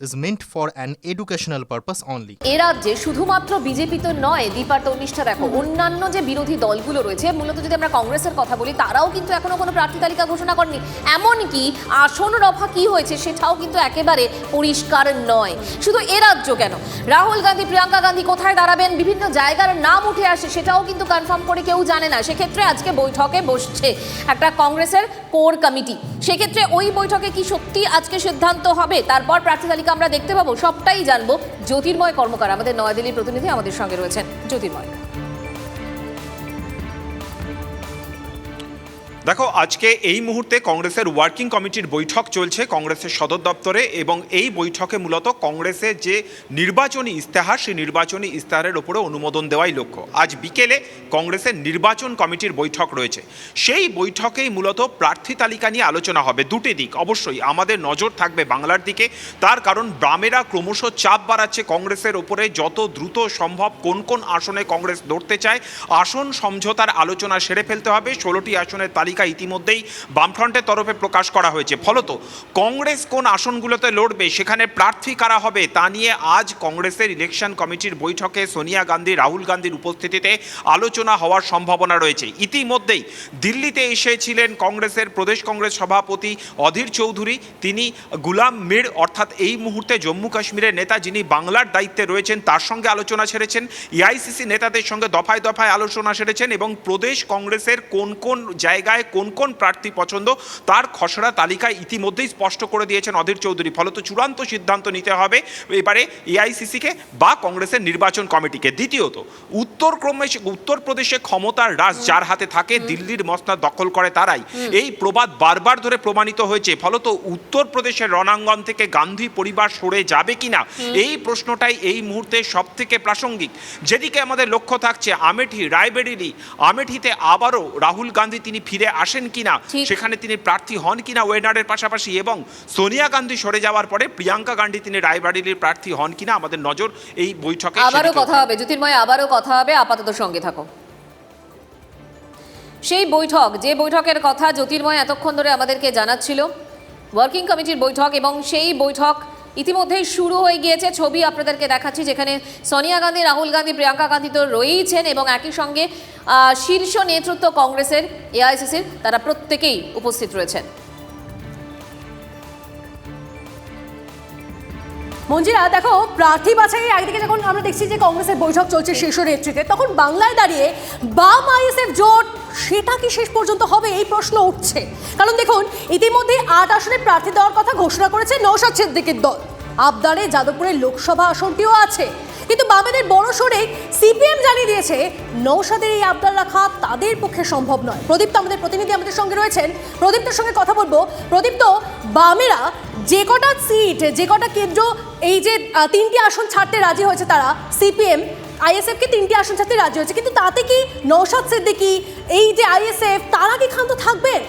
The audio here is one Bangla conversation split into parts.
is meant for an educational purpose only. এ রাজ্যে শুধুমাত্র বিজেপি তো নয় দীপার তর্নিষ্ঠা দেখো, অন্যান্য যে বিরোধী দলগুলো রয়েছে, মূলত যদি আমরা কংগ্রেসের কথা বলি, তারাও কিন্তু এখনও কোনো প্রার্থী তালিকা ঘোষণা করেনি। এমনকি আসন রফা কি হয়েছে সেটাও কিন্তু একেবারে পরিষ্কার নয়। শুধু এ রাজ্য কেন? রাহুল গান্ধী, প্রিয়াঙ্কা গান্ধী কোথায় দাঁড়াবেন, বিভিন্ন জায়গার নাম উঠে আসে, সেটাও কিন্তু কনফার্ম করে কেউ জানে না। সেক্ষেত্রে আজকে বৈঠকে বসছে একটা কংগ্রেসের কোর কমিটি। সেক্ষেত্রে ওই বৈঠকে কি সত্যি আজকে সিদ্ধান্ত হবে? তারপর প্রার্থী তালিকা আমরা দেখতে পাবো সবটাই জানব জ্যোতির্ময় কর্মকার। আমাদের নয়াদিল্লির প্রতিনিধি আমাদের সঙ্গে রয়েছেন জ্যোতির্ময়। দেখো, আজকে এই মুহূর্তে কংগ্রেসের ওয়ার্কিং কমিটির বৈঠক চলছে কংগ্রেসের সদর দপ্তরে এবং এই বৈঠকে মূলত কংগ্রেসের যে নির্বাচনী ইস্তেহার সেই নির্বাচনী ইস্তেহারের ওপরে অনুমোদন দেওয়াই লক্ষ্য। আজ বিকেলে কংগ্রেসের নির্বাচন কমিটির বৈঠক রয়েছে। সেই বৈঠকেই মূলত প্রার্থী তালিকা নিয়ে আলোচনা হবে দুটি দিক। অবশ্যই আমাদের নজর থাকবে বাংলার দিকে। তার কারণ, বামেরা ক্রমশ চাপ বাড়াচ্ছে কংগ্রেসের ওপরে যত দ্রুত সম্ভব কোন কোন আসনে কংগ্রেস লড়তে চায়। আসন সমঝোতার আলোচনা সেরে ফেলতে হবে। ষোলোটি আসনের তালিকা ইতিমধ্যেই বামফ্রন্টের তরফে প্রকাশ করা হয়েছে। ফলত কংগ্রেস কোন আসনগুলোতে লড়বে, সেখানে প্রার্থী কারা হবে, তা নিয়ে আজ কংগ্রেসের ইলেকশন কমিটির বৈঠকে সোনিয়া গান্ধী, রাহুল গান্ধীর উপস্থিতিতে আলোচনা হওয়ার সম্ভাবনা রয়েছে। ইতিমধ্যেই দিল্লিতে এসেছিলেন কংগ্রেসের প্রদেশ কংগ্রেস সভাপতি অধীর চৌধুরী। তিনি গুলাম মির, অর্থাৎ এই মুহূর্তে জম্মু কাশ্মীরের নেতা যিনি বাংলার দায়িত্বে রয়েছেন, তার সঙ্গে আলোচনা ছেড়েছেন এআইসিসি নেতাদের সঙ্গে দফায় দফায় আলোচনা সেরেছেন এবং প্রদেশ কংগ্রেসের কোন কোন জায়গায় কোন কোন প্রার্থী পছন্দ তার খসড়া তালিকায় ইতিমধ্যেই স্পষ্ট করে দিয়েছেন অধীর চৌধুরী। ফলত চূড়ান্ত সিদ্ধান্ত নিতে হবে এবারে এআইসিসিকে বা কংগ্রেসের নির্বাচন কমিটিকে। দ্বিতীয়ত উত্তর ক্রমে উত্তরপ্রদেশে ক্ষমতার রাজ যার হাতে থাকে দিল্লির মসনদ দখল করে তারাই। এই প্রবাদ বারবার ধরে প্রমাণিত হয়েছে। ফলত উত্তরপ্রদেশের রণাঙ্গন থেকে গান্ধী পরিবার সরে যাবে কিনা এই প্রশ্নটাই এই মুহূর্তে সব থেকে প্রাসঙ্গিক। যেদিকে আমাদের লক্ষ্য থাকছে আমেঠি রায়বেরিলি আমেঠিতে আবারও রাহুল গান্ধী তিনি ফিরে আসেন কিনা। সেখানে তিনি প্রার্থী হন কিনা ওয়েনারের পাশাপাশি এবং সোনিয়া গান্ধী সরে যাওয়ার পরে প্রিয়াঙ্কা গান্ধী তিনি রায়বাড়িলির প্রার্থী হন কিনা আমাদের নজর এই বৈঠকে আবারও কথা হবে জ্যোতির্ময় আবারও কথা হবে আপাতত সঙ্গে থাকো সেই বৈঠক যে বৈঠকের কথা জ্যোতির্ময় এতক্ষণ ধরে আমাদেরকে জানাচ্ছিল ওয়ার্কিং কমিটির বৈঠক এবং সেই বৈঠক ইতিমধ্যেই শুরু হয়ে গিয়েছে ছবি আপনাদেরকে দেখাচ্ছি, যেখানে সোনিয়া গান্ধী, রাহুল গান্ধী, প্রিয়াঙ্কা গান্ধী তো রয়েইছেন এবং একই সঙ্গে শীর্ষ নেতৃত্ব কংগ্রেসের, এআইসিসির তারা প্রত্যেকেই উপস্থিত রয়েছেন। মঞ্জিরা, দেখো, প্রার্থী বাছাই একদিকে যখন আমরা দেখছি যে কংগ্রেসের বৈঠক চলছে শীর্ষ নেতৃত্বে, তখন বাংলায় দাঁড়িয়ে বাম আইএসএফ জোট সেটা কি শেষ পর্যন্ত হবে? এই প্রশ্ন উঠছে। কারণ দেখুন, ইতিমধ্যে আট আসনে প্রার্থী দেওয়ার কথা ঘোষণা করেছে নৌশাদ সিদ্দিকের দল। আবদারে যাদবপুরের লোকসভা আসনটিও আছে। কিন্তু বামেদের বড় সরে সিপিএম জানিয়ে দিয়েছে নৌসাদের এই আবদার রাখা তাদের পক্ষে সম্ভব নয়। প্রদীপ তো আমাদের প্রতিনিধি, আমাদের সঙ্গে রয়েছেন। প্রদীপ্তর সঙ্গে কথা বলব। প্রদীপ্ত বামেরা যে কটা সিট, যে কটা কেন্দ্র, এই যে তিনটি আসন ছাড়তে রাজি হয়েছে তারা, সিপিএম আইএসএফ কে তিনটি আসন ছাড়তে রাজি হয়েছে। কিন্তু তাতে কি নৌসাদ সিদ্দিকি, এই যে আইএসএফ, তারা কি ক্ষান্ত থাকবেন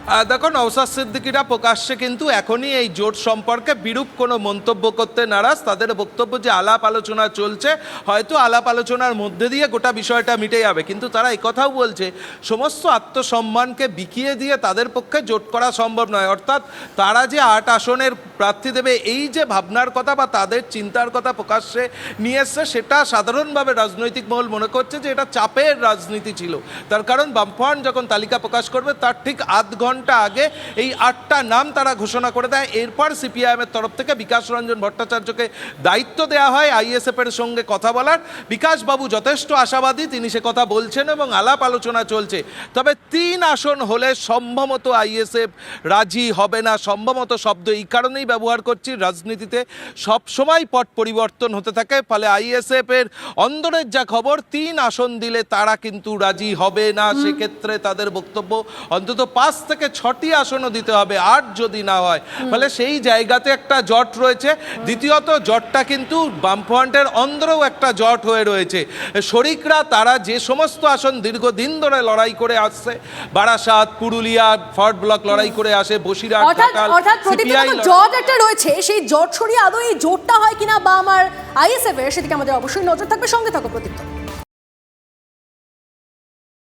আহ, দেখো নওসাদ সিদ্দিকিরা প্রকাশ্যে কিন্তু এখনই এই জোট সম্পর্কে বিরূপ কোনো মন্তব্য করতে নারাজ। তাদের বক্তব্য যে আলাপ আলোচনা চলছে হয়তো আলাপ আলোচনার মধ্যে দিয়ে গোটা বিষয়টা মিটে যাবে। কিন্তু তারা কথাও বলছে সমস্ত আত্মসম্মানকে বিকিয়ে দিয়ে তাদের পক্ষে জোট করা সম্ভব নয়। অর্থাৎ তারা যে আট আসনের প্রার্থী দেবে এই যে ভাবনার কথা বা তাদের চিন্তার কথা প্রকাশ্যে নিয়ে এসছে সেটা সাধারণভাবে রাজনৈতিক মহল মনে করছে যে এটা চাপের রাজনীতি ছিল। তার কারণ বামফ্রন্ট যখন তালিকা প্রকাশ করবে তার ঠিক আধ ঘণ্টা আগে এই আটটা নাম তারা ঘোষণা করে দেয়। এরপর সিপিআইএমের তরফ থেকে বিকাশ রঞ্জন ভট্টাচার্যকে দায়িত্ব দেওয়া হয় আইএসএফ এর সঙ্গে কথা বলার। বিকাশবাবু যথেষ্ট আশাবাদী তিনি সে কথা বলছেন এবং আলাপ আলোচনা চলছে। তবে তিন আসন হলে সম্ভবত আইএসএফ রাজি হবে না। সম্ভবত শব্দ এই কারণেই ব্যবহার করছি রাজনীতিতে সব সময় পট পরিবর্তন হতে থাকে। ফলে আইএসএফ এর অন্দরের যা খবর তিন আসন দিলে তারা কিন্তু রাজি হবে না। সেক্ষেত্রে তাদের বক্তব্য অন্তত পাঁচ থেকে ছটি আসনও দিতে হবে আট যদি না হয়। ফলে সেই জায়গাতে একটা জট রয়েছে। দ্বিতীয়ত জটটা কিন্তু বামফ্রন্টের অন্দরেও একটা জট হয়ে রয়েছে। শরিকরা তারা যে সমস্ত আসন দীর্ঘদিন ধরে লড়াই করে আসছে বারাসাত পুরুলিয়া ফর্ট ব্লক লড়াই করে আসে বসিরহাট অর্থাৎ জট একটা রয়েছে সেই জট সরিয়ে আদৌ এই জোটটা হয় কিনা বা আমার আইএসএফ এর সেদিকে আমাদের অবশ্যই নজর থাকবে। সঙ্গে থাকো প্রদীপ্ত